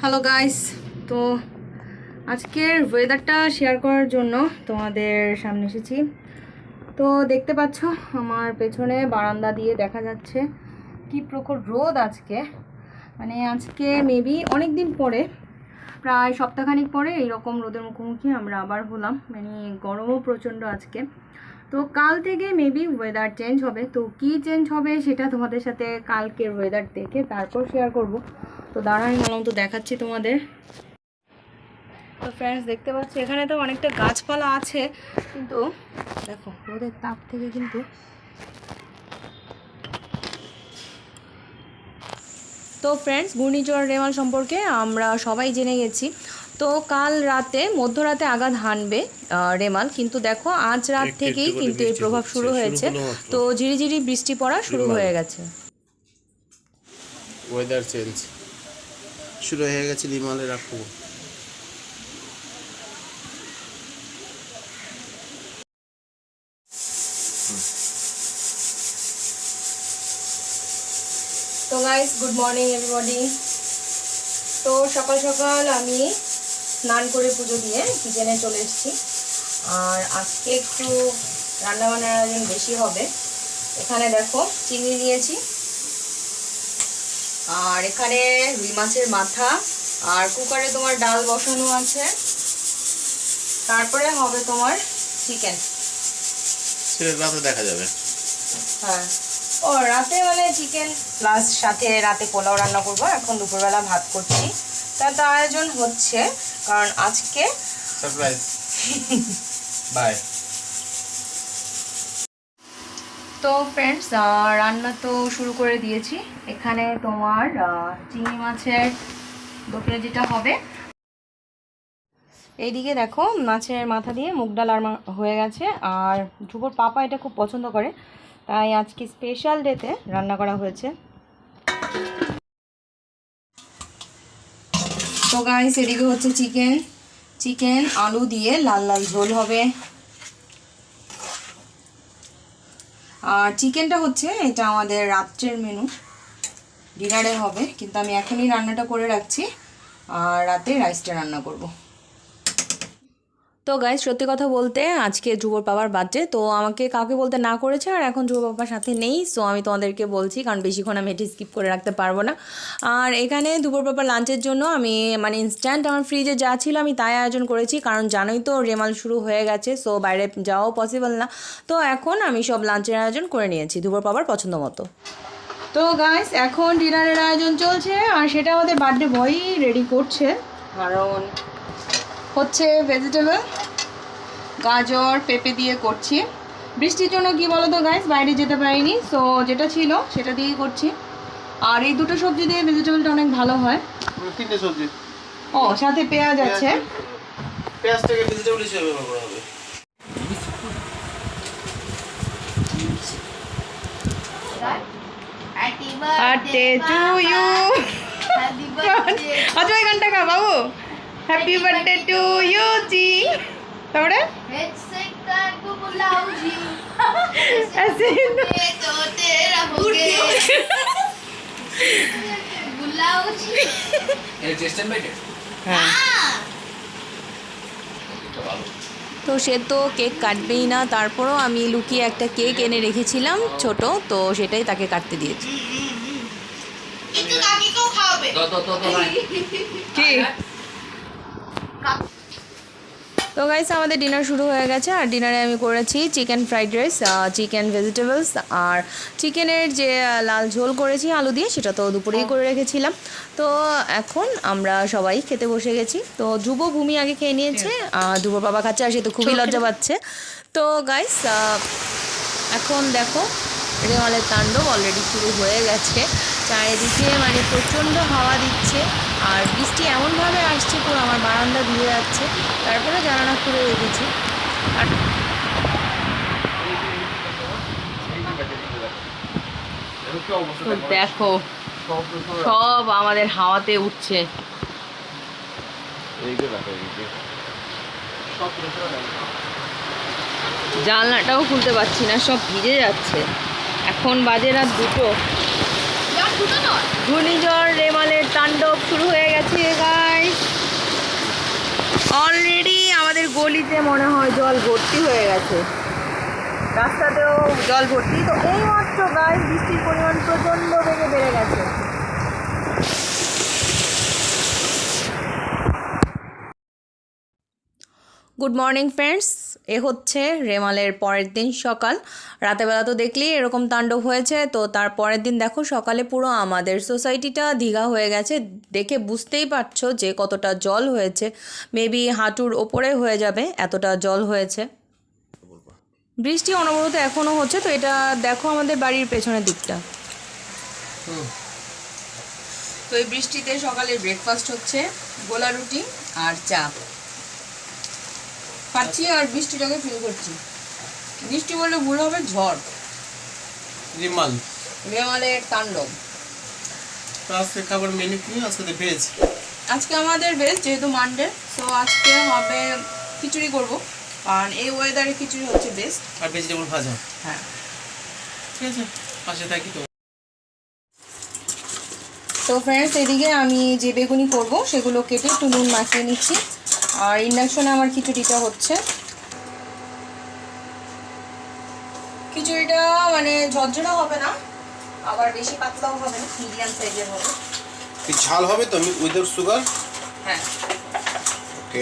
Hello guys তো আজকের ওয়েদারটা শেয়ার করার জন্য তোমাদের সামনে এসেছি। তো দেখতে পাচ্ছ, আমার পেছনে বারান্দা দিয়ে দেখা যাচ্ছে কি প্রখর রোদ আজকে। মানে আজকে মেবি অনেক দিন পরে, প্রায় সপ্তাহখানিক পরে এইরকম রোদের মুখোমুখি আমরা আবার হলাম। মানে গরমও প্রচণ্ড আজকে। তো কাল থেকে মেবি ওয়েদার চেঞ্জ হবে। তো কি চেঞ্জ হবে সেটা তোমাদের সাথে কালকের ওয়েদার দেখে তারপর শেয়ার করব। তো দাঁড়ান বললাম তো দেখাচ্ছি তোমাদের। তো ফ্রেন্ডস দেখতে পাচ্ছি, এখানে তো অনেকটা গাছপালা আছে, কিন্তু দেখো, রোদের তাপ থেকে কিন্তু তো ফ্রেন্ডস ঘূর্ণিঝড়, রেমাল সম্পর্কে আমরা সবাই জেনে গেছি। তো কাল রাতে মধ্যরাতে আঘাত হানবে রেমাল। কিন্তু দেখো আজ রাত থেকেই কিন্তু বৃষ্টি প্রভাব শুরু হয়েছে। তো ঝিরিঝিরি বৃষ্টি পড়া শুরু হয়ে। গেছে। ওয়েদার চেঞ্জ শুরু হয়ে গেছে লিমালের আক্রমণ তো গাইস গুড মর্নিং এভরিবডি তো সকাল সকাল আমি স্নান করে পুজো দিয়ে কিচেনে চলে এসেছি। আর আজকে একটু রান্নাবান্নার আয়োজন বেশি হবে। এখানে দেখো চিংড়ি নিয়েছি। আর এখানে রুই মাছের মাথা। আর কুকারে তোমার ডাল বসানো আছে। তারপরে হবে তোমার চিকেন। রাতে দেখা যাবে। হ্যাঁ। ও রাতে মানে চিকেন প্লাস সাথে রাতে পোলাও রান্না করব। এখন দুপুরবেলা ভাত করছি। তার তো আয়োজন হচ্ছে। কারণ আজকে সারপ্রাইজ। বাই। তো ফ্রেন্ডস রান্না তো শুরু করে দিয়েছি। এখানে তোমার চিংড়ি মাছের দু যেটা হবে। এইদিকে দেখো মাছের মাথা দিয়ে মুগ ডাল আর হয়ে গেছে। আর ধ্রুবর পাপা এটা খুব পছন্দ করে তাই আজকে স্পেশাল ডেতে রান্না করা হয়েছে। তো গাইস এদিকে হচ্ছে চিকেন চিকেন আলু দিয়ে লাল লাল ঝোল হবে। আর চিকেনটা হচ্ছে এটা আমাদের রাত্রের মেনু ডিনারে হবে, কিন্তু আমি এখনই রান্নাটা করে রাখছি। আর রাতে রাইসটা রান্না করব। তো গাইজ সত্যি কথা বলতে আজকে ধ্রুবর বাবার বার্থডে তো আমাকে কাউকে বলতে না করেছে আর এখন ধ্রুব বাবার সাথে নেই সো আমি তোমাদেরকে বলছি, কারণ বেশিক্ষণ আমি এটি স্কিপ করে রাখতে পারব না। আর এখানে ধ্রুবর বাবার লাঞ্চের জন্য আমি মানে ইনস্ট্যান্ট আমার ফ্রিজে যা ছিল আমি তাই আয়োজন করেছি, কারণ জানোই তো রেমাল শুরু হয়ে গেছে সো বাইরে যাওয়াও পসিবল না। তো এখন আমি সব লাঞ্চের আয়োজন করে নিয়েছি ধ্রুবর বাবার পছন্দ মতো। তো গাইস এখন ডিনারের আয়োজন চলছে, আর সেটা আমাদের বার্থডে বয়ই রেডি করছে। কারণ হচ্ছে ভেজিটেবল গাজর পেঁপে দিয়ে করছি। বৃষ্টির জন্য কি বলো তো গাইস বাইরে যেতে পারিনি সো যেটা ছিল সেটা দিয়েই করছি। আর এই দুটো সবজি দিয়ে ভেজিটেবলটা অনেক ভালো হয়। তিনটে সবজি। ও সাথে পেঁয়াজ আছে। পেঁয়াজটাকে ভেজিটেবল হিসেবে ব্যবহার করা হবে Happy Happy birthday. আচ্ছা গানটা গা বাবু। হ্যাপি বার্থডে টু ইউ জি তারপরে তো সে তো কেক কাটবেই না তারপরও আমি লুকিয়ে একটা কেক এনে রেখেছিলাম ছোট তো সেটাই তাকে কাটতে দিয়েছি। কি? তো গাইস আমাদের ডিনার শুরু হয়ে গেছে আর ডিনারে আমি করেছি chicken fried rice chicken vegetables আর চিকেনের যে লাল ঝোল করেছি আলু দিয়ে সেটা তো দুপুরেই করে রেখেছিলাম। তো এখন আমরা সবাই খেতে বসে গেছি। তো ধ্রুব ভূমি আগে খেয়ে নিয়েছে আর ধ্রুব বাবা খাচ্ছে আর সে তো খুবই লজ্জা পাচ্ছে। তো গাইস এখন দেখো রেওয়ালের তাণ্ডব অলরেডি শুরু হয়ে গেছে। চারিদিকে মানে প্রচণ্ড হাওয়া দিচ্ছে। আর বৃষ্টি এমনভাবে আসছে পুরো আমার বারান্দা দিয়ে যাচ্ছে। তারপরে জানালা খুলে রেখেছি আর দেখো সব আমাদের হাওয়াতে উঠছে। জানলাটাও খুলতে পারছি না সব ভিজে যাচ্ছে। এখন বাজে রাত দুটো। ঘূর্ণিঝড়, রেমালের তাণ্ডব শুরু হয়ে গেছে গাইস অলরেডি আমাদের গলিতে মনে হয় জল ভর্তি হয়ে গেছে। রাস্তাতেও জল ভর্তি। তো এই মাত্র গাইস বৃষ্টির পরিমাণ প্রচণ্ড বেগে বেড়ে গেছে। গুড মর্নিং ফ্রেন্ডস এ হচ্ছে রেমালের পরের দিন সকাল। রাতেবেলা তো দেখলেই এরকম তাণ্ডব হয়েছে। তো তার পরের দিন দেখো, সকালে পুরো আমাদের সোসাইটিটা দীঘা হয়ে গেছে। দেখে বুঝতেই পারছ যে কতটা জল হয়েছে। মেবি হাঁটুর ওপরে হয়ে যাবে, এতটা জল হয়েছে। বৃষ্টি অনবরত এখনও হচ্ছে, তো এটা দেখো আমাদের বাড়ির পেছনের দিকটা। তো এই বৃষ্টিতে সকালে ব্রেকফাস্ট হচ্ছে, গোলা রুটি আর চা। খাচ্ছি আর বৃষ্টিটাকে ফিল করছি। বৃষ্টি বললে ভুল হবে ঝড়। রিমাল। রেমালের তাণ্ডব। আজকে খাবার মেনু কি? আজকে ভেজ আজকে আমাদের ভেজ যেহেতু মানডে সো আজকে হবে খিচুড়ি করব। কারণ এই ওয়েদারে খিচুড়ি হচ্ছে বেস্ট আর ভেজিটেবল ভাজা। হ্যাঁ। ঠিক আছে পাশে থাকি তো। তো ফ্রেন্ডস এদিকে আমি যে বেগুনি করব সেগুলো কেটে একটু নুন মাখিয়ে নিচ্ছি। আর ইন্ডাকশনে আমার খিচুড়িটা হচ্ছে। খিচুড়িটা মানে ঝরঝরা হবে না আবার বেশি পাতলাও হবে না মিডিয়াম সাইজের হবে। ঝাল হবে তো? উইদাউট সুগার হ্যাঁ। ওকে